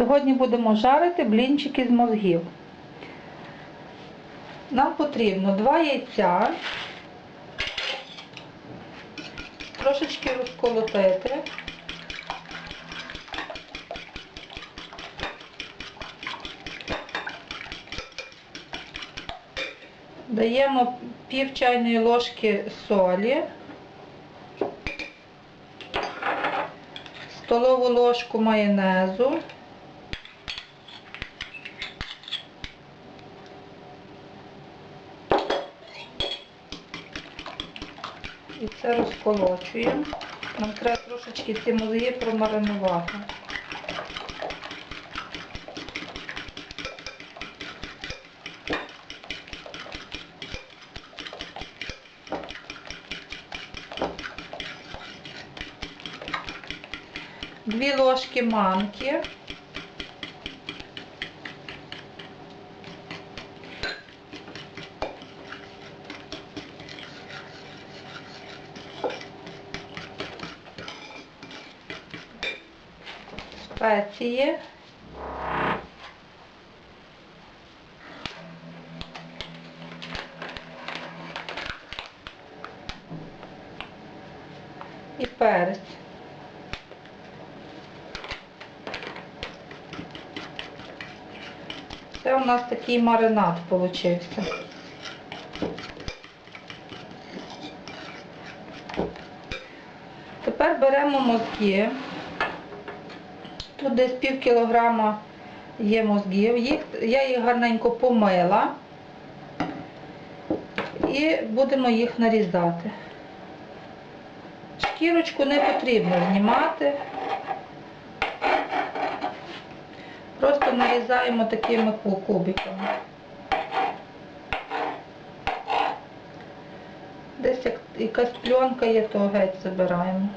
Сьогодні будемо жарити блінчики з мозгів. Нам потрібно 2 яйця, трошечки розколотити. Даємо пів чайної ложки солі, столову ложку майонезу, і це розколочуємо. Нам треба трошечки ці мозги промаринувати. Дві ложки манки. Спеції. І перець. Це у нас такий маринад получився. Тепер беремо мозги. Тут десь пів кілограма є мозгів. Їх, я їх гарненько помила і будемо їх нарізати. Шкірочку не потрібно знімати. Просто нарізаємо такими кубиками. Десь як якась пленка є, то геть забираємо.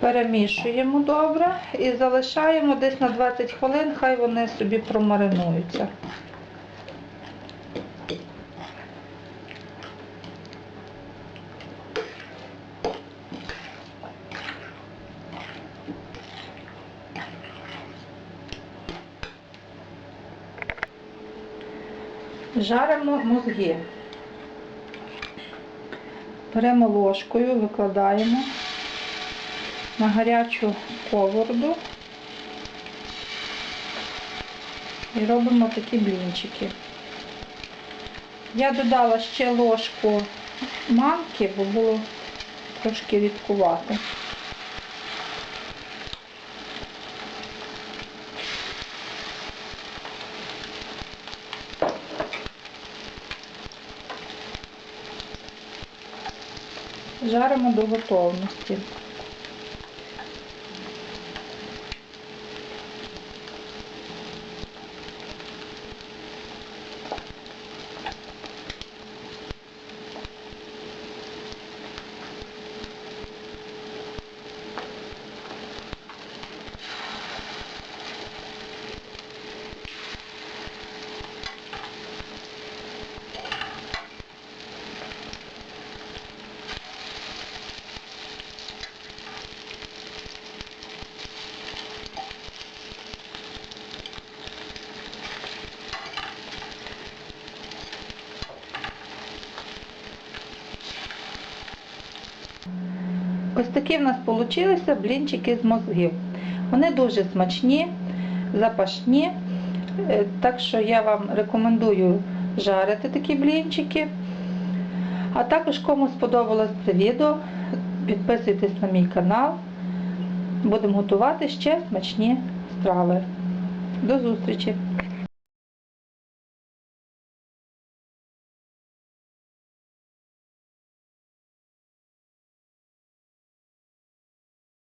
Перемішуємо добре і залишаємо десь на 20 хвилин, хай вони собі промаринуються. Жаримо мозги. Беремо ложкою, викладаємо на гарячу сковороду і робимо такі блінчики. Я додала ще ложку манки, бо було трошки рідкувати. Жаримо до готовності. Ось такі в нас вийшли блінчики з мозгів. Вони дуже смачні, запашні. Е, Так що я вам рекомендую жарити такі блінчики. А також, кому сподобалось це відео, підписуйтесь на мій канал. Будемо готувати ще смачні страви. До зустрічі!